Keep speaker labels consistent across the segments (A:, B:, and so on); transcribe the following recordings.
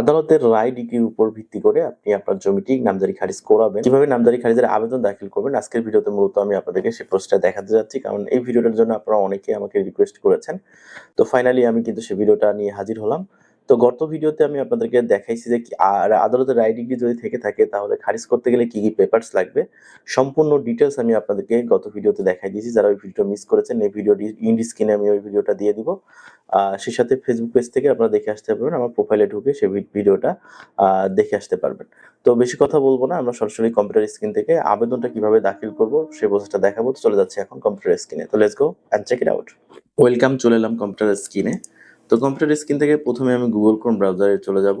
A: আদালতের রায় ডিগ্রির উপর ভিত্তি করে আপনি আপনার জমিটি নামজারি খারিজ করাবেন। কীভাবে নামজারি খারিজের আবেদন দাখিল করবেন, আজকের ভিডিওতে মূলত আমি আপনাদেরকে সেই প্রসেসটা দেখাতে যাচ্ছি। কারণ এই ভিডিওটার জন্য আপনারা অনেকে আমাকে রিকোয়েস্ট করেছেন। তো ফাইনালি আমি কিন্তু সেই ভিডিওটা নিয়ে হাজির হলাম। তো গত ভিডিওতে আমি আপনাদেরকে দেখাইছি যে আর আদালতের রায় ডিগ্রি যদি থেকে থাকে, তাহলে খারিজ করতে গেলে কি কি পেপারস লাগবে? সম্পূর্ণ ডিটেলস আমি আপনাদেরকে গত ভিডিওতে দেখাই দিয়েছি। যারা ওই ভিডিও মিস করেছেন, এই ভিডিও ইন্ড আমি ওই ভিডিওটা দিয়ে দিব। সেই সাথে ফেসবুক পেজ থেকে আপনারা দেখে আসতে পারবেন, আমার প্রোফাইলে ঢুকে সেই ভিডিওটা দেখে আসতে পারবেন। তো বেশি কথা বলব না, আমরা সরাসরি কম্পিউটার স্ক্রিন থেকে আবেদনটা কীভাবে দাখিল করব, সেই প্রসেসটা দেখাবো। চলে যাচ্ছে এখন কম্পিউটার স্ক্রিনে তো let's go and check it out welcome চলে এলাম কম্পিউটার স্ক্রিনে তো কম্পিউটার স্ক্রিন থেকে প্রথমে আমি গুগল ক্রোম ব্রাউজারে চলে যাব।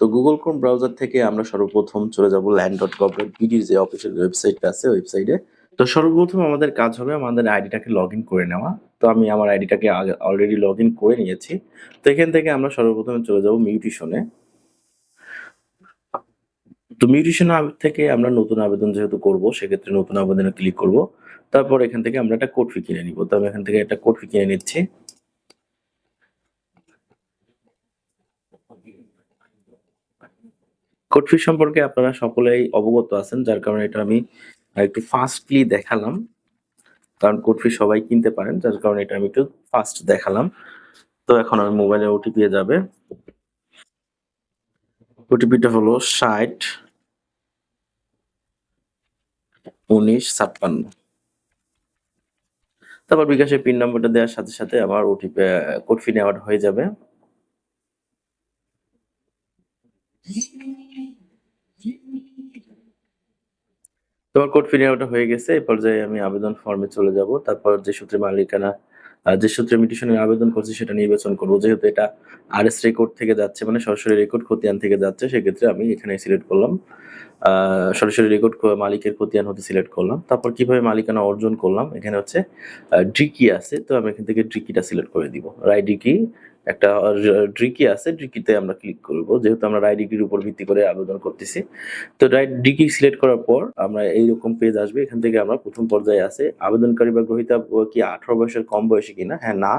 A: তো গুগল ক্রোম ব্রাউজার থেকে আমরা সর্বপ্রথম চলে যাব ল্যান্ড ডট গভ ডট বিডির যে অফিসিয়াল ওয়েবসাইটটা আছে ওয়েবসাইটে তো সর্বপ্রথম আমাদের কাজ হবে আমাদের আইডিটাকে লগ করে নেওয়া। তো আমি আমার আইডিটাকে আগে অলরেডি লগ করে নিয়েছি। তো এখান থেকে আমরা সর্বপ্রথমে চলে যাব মিউটিশনে তো মিউটিশন থেকে আমরা নতুন আবেদন যেহেতু করব, সেক্ষেত্রে নতুন আবেদনে ক্লিক করব। তারপর এখান থেকে আমরা একটা কোড ফি কিনে নিব। তো আমি এখান থেকে একটা কোড ফি কিনে নিচ্ছি। কোড ফি সম্পর্কে আপনারা সকলেই অবগত আছেন, যার কারণে এটা আমি একটু ফাস্টলি দেখালাম। কারণ কোটফি সবাই কিনতে পারেন, যার কারণে এটা আমি একটু ফাস্ট দেখালাম। তো এখন আমার মোবাইলে ওটিপি যাবে। ওটিপিটা হলো ষাট, উনিশ, ছাপ্পান্ন। তারপর বিকাশের পিন নম্বরটা দেওয়ার সাথে সাথে আমার ওটিপি কোড ফি নেওয়ার হয়ে যাবে। তোমার কোড ফি নেওয়াটা হয়ে গেছে, এই পর্যায়ে আমি আবেদন ফর্মে চলে যাব। তারপর যে সূত্রে মালিকানা যে সূত্রে মিটিশনের আবেদন করছি সেটা নির্বাচন করব। যেহেতু এটা আরএস রেকর্ড থেকে যাচ্ছে মানে সরাসরি রেকর্ড খতিয়ান থেকে যাচ্ছে, সেক্ষেত্রে আমি এখানে সিলেক্ট করলাম। সরাসরি রেকর্ড মালিকের খতিয়ান হতে সিলেক্ট করলাম। তারপর কীভাবে মালিকানা অর্জন করলাম? এখানে হচ্ছে ড্রিকি আছে, তো আমি এখান থেকে ড্রিকিটা সিলেক্ট করে দিব। রাই ডিকি একটা ড্রিকি আছে ড্রিকিতে আমরা ক্লিক করব। যেহেতু আমরা রাই ডিগ্রির উপর ভিত্তি করে আবেদন করতেছি। তো রাইট ডিগ্রি সিলেক্ট করার পর আমরা এইরকম পেজ আসবে। এখান থেকে আমরা প্রথম পর্যায়ে আছে, আবেদনকারী বা গ্রহীতা কি আঠারো বয়সের কম বয়সে কিনা? হ্যাঁ না,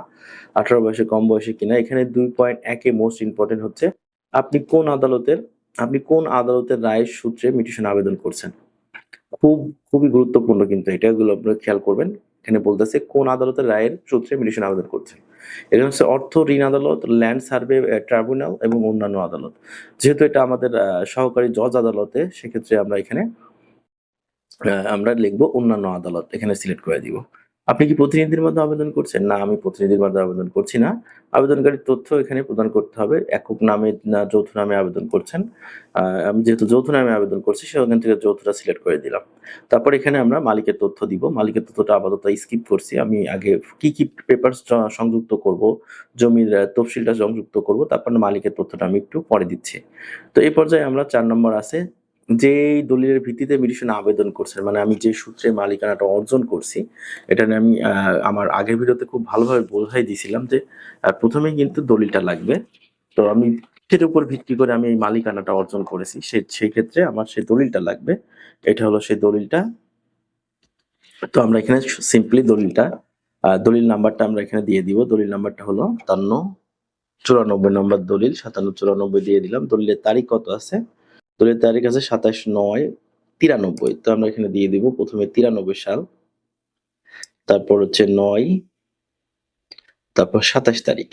A: আঠারো বয়সের কম বয়সে কিনা? এখানে দুই পয়েন্ট একে মোস্ট ইম্পর্টেন্ট হচ্ছে, আপনি কোন আদালতের, আপনি কোন আদালতের রায়ের সূত্রে মিটিশন আবেদন করছেন? খুব, খুবই গুরুত্বপূর্ণ কিন্তু এটা। এগুলো আপনারা খেয়াল করবেন। এখানে বলতেছে, কোন আদালতের রায়ের সূত্রে মিটিশন আবেদন করছেন। এখানে হচ্ছে অর্থ, ঋণ আদালত, ল্যান্ড সার্ভে ট্রাইব্যুনাল এবং অন্যান্য আদালত। যেহেতু এটা আমাদের সহকারী জজ আদালতে, সেক্ষেত্রে আমরা এখানে আমরা লিখব অন্যান্য আদালত। এখানে সিলেক্ট করে দিব। আপনি কি প্রতিনিধির মাধ্যমে আবেদন করছেন? না, আমি প্রতিনিধির মাধ্যমে আবেদন করছি না। আবেদনকারীর তথ্য এখানে প্রদান করতে হবে। একক নামে না যৌথ নামে আবেদন করছেন। আমি যেহেতু যৌথ নামে আবেদন করছি সেখান থেকে যৌথটা সিলেক্ট করে দিলাম। তারপর এখানে আমরা মালিকের তথ্য দিব। মালিকের তথ্যটা আপাতত স্কিপ করছি। আমি আগে কি কি পেপার সংযুক্ত করব, জমির তফসিলটা সংযুক্ত করব, তারপর মালিকের তথ্যটা আমি একটু পরে দিচ্ছি। তো এই পর্যায়ে আমরা চার নম্বর আছে যে দলিলের ভিত্তিতে মিটিশনে আবেদন করছেন মানে আমি যে সূত্রে মালিকানাটা অর্জন করছি, এটা নিয়ে আমি আমার আগের ভিডিওতে খুব ভালোভাবে বোঝাই দিয়েছিলাম যে প্রথমে কিন্তু দলিলটা লাগবে। তো আমি সেটার উপর ভিত্তি করে আমি এই মালিকানাটা অর্জন করেছি। সে, সেই ক্ষেত্রে আমার সেই দলিলটা লাগবে। এটা হলো সেই দলিলটা। তো আমরা এখানে সিম্পলি দলিলটা দলিল নাম্বারটা আমরা এখানে দিয়ে দিব। দলিল নাম্বারটা হলো তান্ন চুরানব্বই নম্বর দলিল, সাতান্ন চুরানব্বই দিয়ে দিলাম। দলিলের তারিখ কত আছে? দলিলের তারিখ আছে সাতাশ নয় তিরানব্বই। তো আমরা এখানে দিয়ে দিব প্রথমে তিরানব্বই সাল, তারপর হচ্ছে নয়, তারপর সাতাশ তারিখ।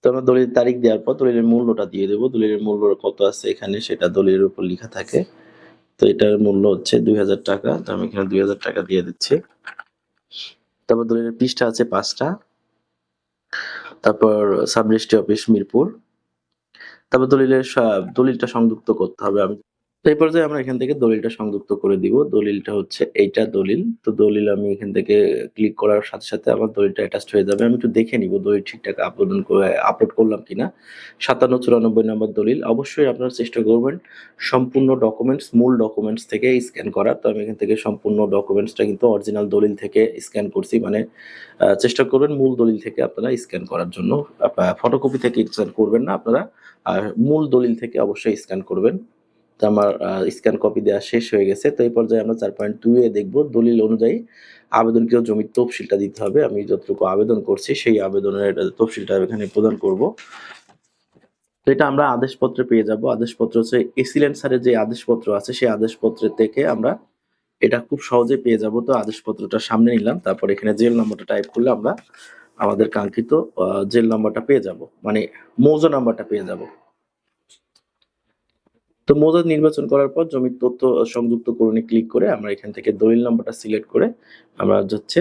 A: তো আমরা দলিলের তারিখ দেওয়ার পর দলিলের মূল্যটা দিয়ে দেবো। দলিলের মূল্য কত আছে এখানে সেটা দলিলের উপর লেখা থাকে। তো এটার মূল্য হচ্ছে দুই হাজার টাকা। তো আমি এখানে দুই হাজার টাকা দিয়ে দিচ্ছি। তারপর দলিলের পৃষ্ঠা আছে পাঁচটা। তারপর সাব রেজিস্ট্রি অফিস মিরপুর। তারপর দলিলের দলিলটা সংযুক্ত করতে হবে। আমি তো এই পর্যায়ে আমরা এখান থেকে দলিলটা সংযুক্ত করে দিব। দলিলটা হচ্ছে এইটা দলিল। তো দলিল আমি এখান থেকে ক্লিক করার সাথে সাথে আমার দলিলটা অ্যাটাচ হয়ে যাবে। আমি একটু দেখে নিব দলিল ঠিকঠাক আপলোড করে আপলোড করলাম কিনা। সাতান্ন চুরানব্বই নম্বর দলিল। অবশ্যই আপনারা চেষ্টা করবেন সম্পূর্ণ ডকুমেন্টস মূল ডকুমেন্টস থেকে স্ক্যান করার তো আমি এখান থেকে সম্পূর্ণ ডকুমেন্টসটা কিন্তু অরিজিনাল দলিল থেকে স্ক্যান করছি। মানে চেষ্টা করবেন মূল দলিল থেকে আপনারা স্ক্যান করার জন্য। ফটোকপি থেকে স্ক্যান করবেন না আপনারা। আর মূল দলিল থেকে অবশ্যই স্ক্যান করবেন। তো আমার স্ক্যান কপি দেওয়া শেষ হয়ে গেছে। তো এই পর্যায়ে আমরা চার পয়েন্ট দুই এ দেখব দলিল অনুযায়ী আবেদনকৃত জমির তফসিলটা দিতে হবে। আমি যতটুকু আবেদন করছি সেই আবেদনের তফসিলটা এখানে প্রদান করব। তো এটা আমরা আদেশপত্রে পেয়ে যাব। আদেশপত্র হচ্ছে এসিলেন্ট স্যারের যে আদেশপত্র আছে, সেই আদেশপত্রের থেকে আমরা এটা খুব সহজে পেয়ে যাব। তো আদেশপত্রটা সামনে নিলাম, তারপর এখানে জেল নম্বরটা টাইপ করলে আমরা আমাদের কাঙ্ক্ষিত জেল নাম্বারটা পেয়ে যাব। মানে মৌজা নাম্বারটা পেয়ে যাব। তো মৌজা নির্বাচন করার পর জমির তথ্য সংযুক্ত করণে ক্লিক করে আমরা এখান থেকে দলিল নাম্বারটা সিলেক্ট করে আমরা হচ্ছে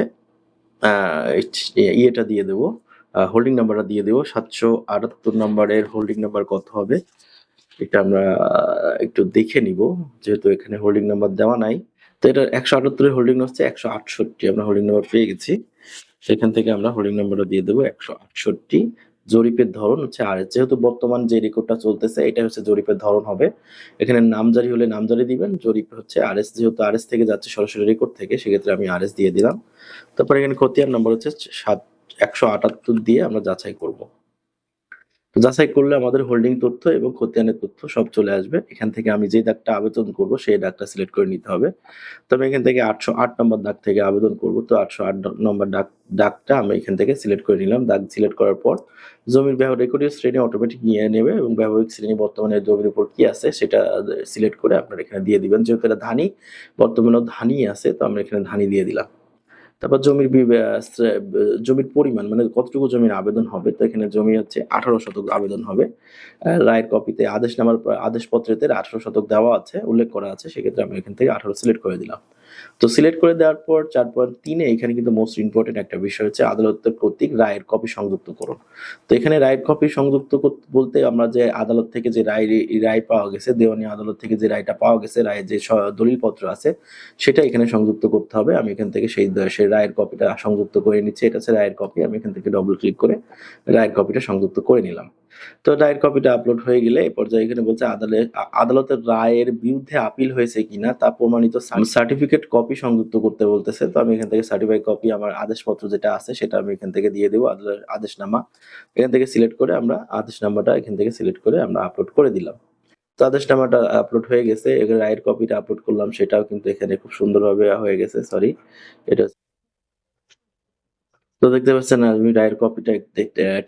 A: ইয়েটা দিয়ে দেবো হোল্ডিং নাম্বারটা দিয়ে দেবো, সাতশো আটাত্তর নাম্বারের হোল্ডিং নাম্বার কত হবে এটা আমরা একটু দেখে নিব, যেহেতু এখানে হোল্ডিং নাম্বার দেওয়া নাই। তো এটা একশো আটাত্তরের হোল্ডিং হচ্ছে একশো আটষট্টি, আমরা হোল্ডিং নাম্বার পেয়ে গেছি। সেখান থেকে আমরা হোল্ডিং নাম্বারটা দিয়ে দেবো একশো আটষট্টি জরিপের ধরন হচ্ছে আর, যেহেতু বর্তমান যে রেকর্ডটা চলতেছে, এটা হচ্ছে জরিপের ধরন হবে। এখানে নামজারি হলে নামজারি দিবেন, জরিপ হচ্ছে আর এস যেহেতু আর এস থেকে যাচ্ছে সরাসরি রেকর্ড থেকে, সেক্ষেত্রে আমি আর এস দিয়ে দিলাম। তারপরে এখানে খতিয়ান নম্বর হচ্ছে সাত, একশো আটাত্তর দিয়ে আমরা যাচাই করব। তো যাচাই করলে আমাদের হোল্ডিং তথ্য এবং খতিয়ানের তথ্য সব চলে আসবে। এখান থেকে আমি যে দাগটা আবেদন করব, সেই দাগটা সিলেক্ট করে নিতে হবে। তো আমি এখান থেকে আটশো আট নম্বর দাগ থেকে আবেদন করব, তো আটশো আট নম্বর ডাক ডাকটা আমি এখান থেকে সিলেক্ট করে নিলাম। দাগ সিলেক্ট করার পর জমির ব্যবহার রেকর্ডীয় শ্রেণি অটোমেটিক নিয়ে নেবে এবং ব্যবহারিক শ্রেণি বর্তমানে জমির উপর কি আছে সেটা সিলেক্ট করে আপনারা এখানে দিয়ে দিবেন। যেহেতু এটা ধানি, বর্তমানেও ধানই আছে, তো আমরা এখানে ধানি দিয়ে দিলাম। তারপর জমির জমির পরিমাণ মানে কতটুকু জমির আবেদন হবে, তো এখানে জমি হচ্ছে আঠারো শতক আবেদন হবে। রায়ের কপিতে আদেশ নামার আদেশপত্রেতে আঠারো শতক দেওয়া আছে, উল্লেখ করা আছে, সেক্ষেত্রে আমি এখান থেকে আঠারো সিলেক্ট করে দিলাম। তো সিলেক্ট করে দেওয়ার পর চার পয়েন্ট তিনে এখানে কিন্তু মোস্ট ইম্পর্টেন্ট একটা বিষয় হচ্ছে আদালতের কর্তৃক রায়ের কপি সংযুক্ত করুন। তো এখানে রায়ের কপি সংযুক্ত বলতে আমরা যে আদালত থেকে যে রায় রায় পাওয়া গেছে, দেওয়ানি আদালত থেকে যে রায়টা পাওয়া গেছে, রায়ের যে দলিলপত্র আছে, সেটা এখানে সংযুক্ত করতে হবে। আমি এখান থেকে সেই সেই রায়ের কপিটা সংযুক্ত করে নিচ্ছি। এটা হচ্ছে রায়ের কপি আমি এখান থেকে ডবল ক্লিক করে রায়ের কপিটা সংযুক্ত করে নিলাম। তো রায়ের কপিটা আপলোড হয়ে গেলে এই পর্যায়ে এখানে বলছে আদালত আদালতের রায়ের বিরুদ্ধে আপিল হয়েছে কিনা তা প্রমাণিত সার্টিফিকেট কপি সংযুক্ত করতে বলতেছে। তো আমি এখান থেকে সার্টিফাই কপি আমার আদেশপত্র যেটা আছে সেটা আমি এখান থেকে দিয়ে দেবো আদেশনামা। এখান থেকে সিলেক্ট করে আমরা আদেশনামাটা এখান থেকে সিলেক্ট করে আমরা আপলোড করে দিলাম। তো আদেশনামাটা আপলোড হয়ে গেছে, এখানে রায়ের কপিটা আপলোড করলাম, সেটাও কিন্তু এখানে খুব সুন্দরভাবে হয়ে গেছে সরি এটা তো দেখতে পাচ্ছেন, আমি রায়ের কপিটা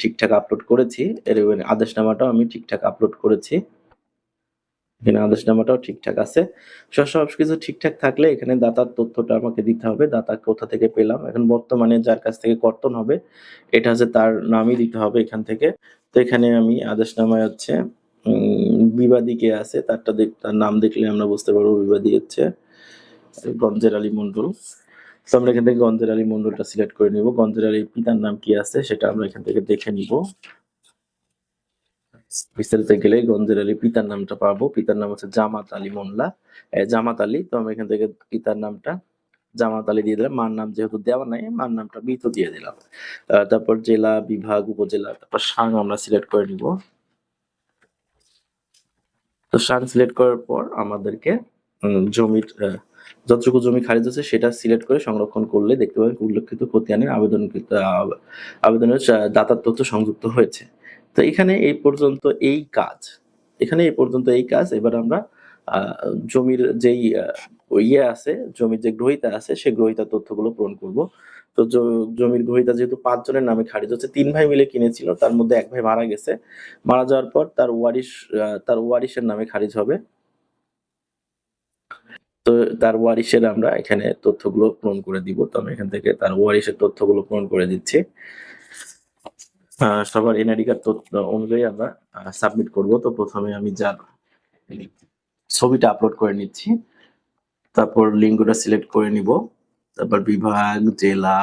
A: ঠিকঠাক আপলোড করেছি। এর এবারে আদেশনামাটাও আমি ঠিকঠাক আপলোড করেছি। এখানে আদেশনামাটাও ঠিকঠাক আছে। সব কিছু ঠিকঠাক থাকলে এখানে দাতার তথ্যটা আমাকে দিতে হবে। দাতা কোথা থেকে পেলাম? এখন বর্তমানে যার কাছ থেকে কর্তন হবে, এটা হচ্ছে তার নামই দিতে হবে এখান থেকে। তো এখানে আমি আদেশনামায় হচ্ছে বিবাদী কে আছে, তারটা দেখ, তার নাম দেখলে আমরা বুঝতে পারব। বিবাদী হচ্ছে গঞ্জের আলী মন্ডল তো আমরা এখান থেকে গঞ্জের আলী মন্ডলটা সিলেক্ট করে নিব। গঞ্জের আলী পিতার নাম কি আছে সেটা আমরা এখান থেকে দেখে নিব। বিস্তারিত গেলে গঞ্জের আলী পিতার নামটা পাবো। পিতার নাম হচ্ছে জামাত আলী মোল্লা। জামাত আলী তো আমি এখান থেকে পিতার নামটা জামাত আলী দিয়ে দিলাম। মার নাম যেহেতু দেওয়া নাই মার নামটা মৃত দিয়ে দিলাম। তারপর জেলা বিভাগ উপজেলা তারপর সাং আমরা সিলেক্ট করে নিব। তো সাং সিলেক্ট করার পর আমাদেরকে জমির আহ, যতটুকু জমি খারিজ আছে সেটা সিলেক্ট করে সংরক্ষণ করলে দেখতে পাবেন উল্লেখিত খতিয়ানের আবেদন আবেদনের দাতার তথ্য সংযুক্ত হয়েছে। তো এখানে এই পর্যন্ত এই কাজ। এখানে এই পর্যন্ত এই কাজ। এবার আমরা জমির যেই ইয়ে আছে, জমির যে গ্রহিতা আছে সেই গ্রহিতার তথ্যগুলো পূরণ করব। তো জমির গ্রহিতা যেহেতু পাঁচজনের নামে খারিজ হচ্ছে, তিন ভাই মিলে কিনেছিল, তার মধ্যে এক ভাই মারা গেছে। মারা যাওয়ার পর তার ওয়ারিশ তার ওয়ারিশের নামে খারিজ হবে। তো তার ওয়ারিশের আমরা এখানে তথ্যগুলো পূরণ করে দিব। তো আমি এখান থেকে তার ওয়ারিশের তথ্যগুলো পূরণ করে দিচ্ছি। সবার এনআইডি কার্ড তথ্য অনুযায়ী আমরা সাবমিট করব। তো প্রথমে আমি যার ছবিটা আপলোড করে নিচ্ছি, তারপর লিঙ্কটা সিলেক্ট করে নিব। তারপর বিভাগ, জেলা,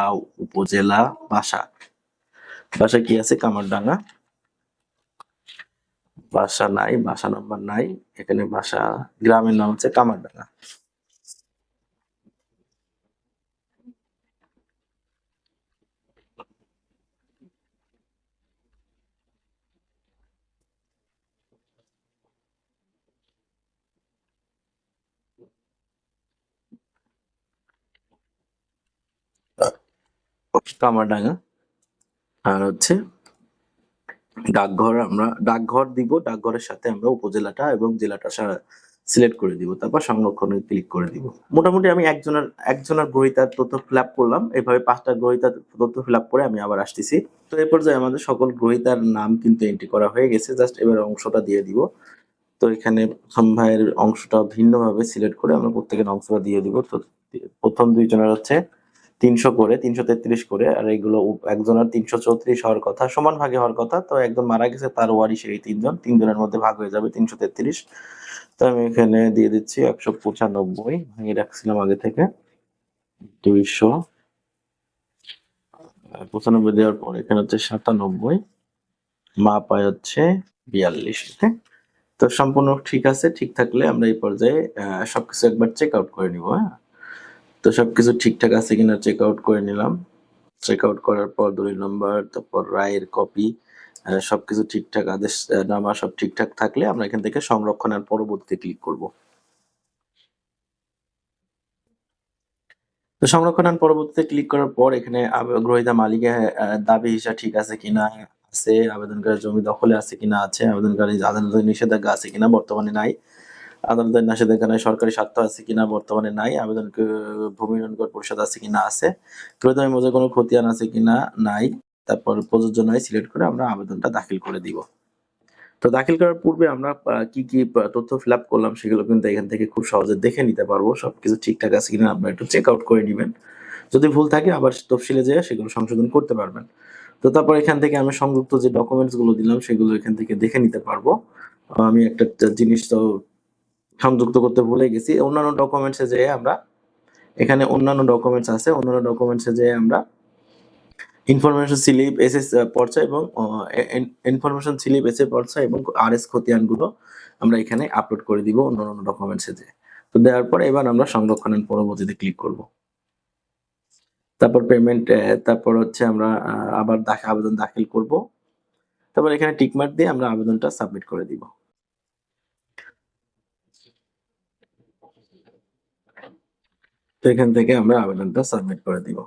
A: উপজেলা, বাসা। বাসা কি আছে? কামারডাঙ্গা। বাসা নাই, বাসা নাম্বার নাই। এখানে বাসা, গ্রামের নাম হচ্ছে কামারডাঙ্গা। কামারডাঙ্গা আর হচ্ছে ডাকঘর আমরা, ডাকঘর দিব, ডাকঘরের সাথে আমরা উপজেলাটা এবং জেলাটা সা- সিলেক্ট করে দিব, তারপর সংরক্ষণে ক্লিক করে দিব। মোটামুটি আমি একজনের একজনের গ্রহিতার তথ্য ফিল করলাম এইভাবে পাঁচটা গ্রহিতার তথ্য ফিল করে আমি আবার আসতেছি। তো এই পর্যায়ে আমাদের সকল গ্রহিতার নাম কিন্তু এন্ট্রি করা হয়ে গেছে জাস্ট এবার অংশটা দিয়ে দিব। তো এখানে প্রথম ভাইয়ের অংশটা ভিন্নভাবে সিলেক্ট করে আমরা প্রত্যেকের অংশটা দিয়ে দিব। তো প্রথম দুইজনের হচ্ছে তিনশো করে, তিনশো তেত্রিশ করে, আর এগুলো একজনের তিনশো চৌত্রিশ হওয়ার কথা, সমান ভাগে হওয়ার কথা, তো একজন মারা গেছে, তার ওয়ারিশ এই তিনজন, তিনজনের মধ্যে ভাগ হয়ে যাবে তিনশো তেত্রিশ। তো আমি এখানে দিয়ে দিচ্ছি একশো পঁচানব্বই, ভাঙিয়ে রাখছিলাম আগে থেকে। দুইশো পঁচানব্বই দেওয়ার পর এখানে হচ্ছে সাতানব্বই মা পায় হচ্ছে বিয়াল্লিশ তো সম্পূর্ণ ঠিক আছে, ঠিক থাকলে আমরা এই পর্যায়ে সবকিছু একবার চেক আউট করে নিব হ্যাঁ? তো সবকিছু ঠিকঠাক আছে কিনা চেক আউট করে নিলাম। চেক আউট করার পর দলিল নম্বর তারপর রায়ের কপি সবকিছু ঠিকঠাক, আদেশ নামা সব ঠিকঠাক থাকলে আমরা এখান থেকে সংরক্ষণের পরবর্তীতে ক্লিক করব। তো সংরক্ষণের পরবর্তীতে ক্লিক করার পর এখানে গ্রহীতা মালিকের দাবি হিসা ঠিক আছে কিনা আছে আবেদনকারী জমি দখলে আছে কিনা আছে আবেদনকারী আদালতের নিষেধাজ্ঞা আছে কিনা বর্তমানে নাই। আদালতের নাই সরকারি স্বার্থ আছে কিনা, বর্তমানে নাই, আবেদন ভূমি উন্নয়ন পরিষদ আছে কিনা আছে। ক্রেতা মধ্যে কোনো খতিয়ান আছে কিনা নাই, তারপর প্রযোজ্য নয়, সিলেক্ট করে আমরা আবেদনটা দাখিল করে দিব। তো দাখিল করার পূর্বে আমরা কি কি তথ্য ফিল আপ করলাম সেগুলো কিন্তু এখান থেকে খুব সহজে দেখে নিতে পারব। সবকিছু ঠিকঠাক আছে কিনা আপনারা একটু চেক আউট করে নেবেন। যদি ভুল থাকে আবার তফসিলে যেয়ে সেগুলো সংশোধন করতে পারবেন। তো তারপর এখান থেকে আমি সংযুক্ত যে ডকুমেন্টসগুলো দিলাম সেগুলো এখান থেকে দেখে নিতে পারব। আমি একটা জিনিস তো সংযুক্ত করতে ভুলে গেছি। অন্যান্য ডকুমেন্টসে যেয়ে আমরা এখানে অন্যান্য ডকুমেন্টস আছে। অন্যান্য ডকুমেন্টসে যেয়ে আমরা ইনফরমেশন স্লিপ এসএস পর্চা এবং ইনফরমেশন স্লিপ এসএ পর্চা এবং আরএস খতিয়ানগুলো আমরা এখানে আপলোড করে দিব অন্যান্য ডকুমেন্টসে যে তো দেওয়ার পর এবার আমরা সংরক্ষণের পরবর্তীতে ক্লিক করব। তারপর পেমেন্ট তারপর হচ্ছে আমরা আবার আবেদন দাখিল করব। তারপর এখানে টিকমার্ক দিয়ে আমরা আবেদনটা সাবমিট করে দিব। তো এখান থেকে আমরা আবেদনটা সাবমিট করে দিব।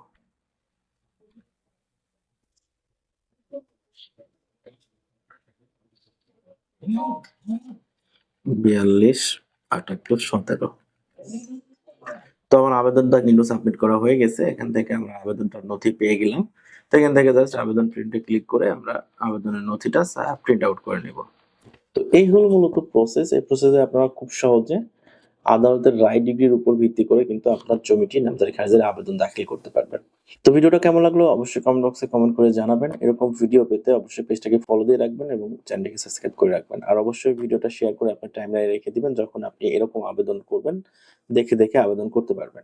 A: বিয়াল্লিশ, আটাত্তর, সতেরো। তো আমার আবেদনটা কিন্তু সাবমিট করা হয়ে গেছে। এখান থেকে আমরা আবেদনটার নথি পেয়ে গেলাম। তো এখান থেকে জাস্ট আবেদন প্রিন্টে ক্লিক করে আমরা আবেদনের নথিটা প্রিন্ট আউট করে নিব। তো এই হলো মূলত প্রসেস এই প্রসেসে আপনারা খুব সহজে আদালতের রায় ডিগ্রির উপর ভিত্তি করে কিন্তু আপনার জমিটি নামজারি খারিজের আবেদন দাখিল করতে পারবেন। তো ভিডিওটা কেমন লাগল অবশ্যই কমেন্ট বক্সে কমেন্ট করে জানাবেন। এরকম ভিডিও পেতে অবশ্যই পেজটাকে ফলো দিয়ে রাখবেন এবং চ্যানেলটিকে সাবস্ক্রাইব করে রাখবেন। আর অবশ্যই ভিডিওটা শেয়ার করে আপনার টাইমলাইনে রেখে দিবেন যখন আপনি এরকম আবেদন করবেন, দেখে দেখে আবেদন করতে পারবেন।